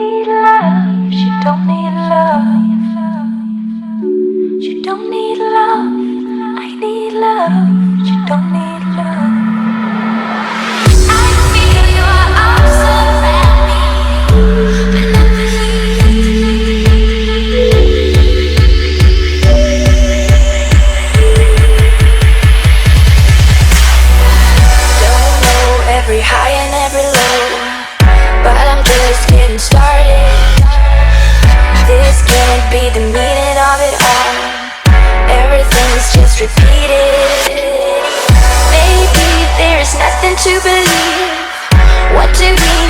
need love. She don't need love. She don't need love. I need love. She don't need. to believe what you need?